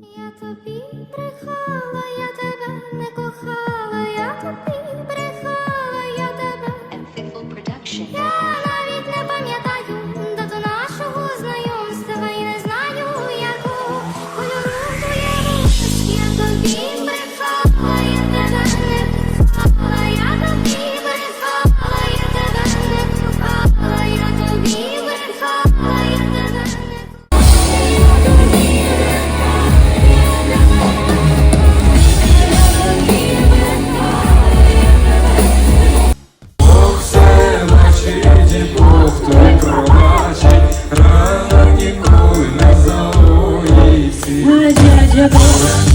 Я тобі брехала. бачить, і Бог той пробачить, рано ніколи не залої всі.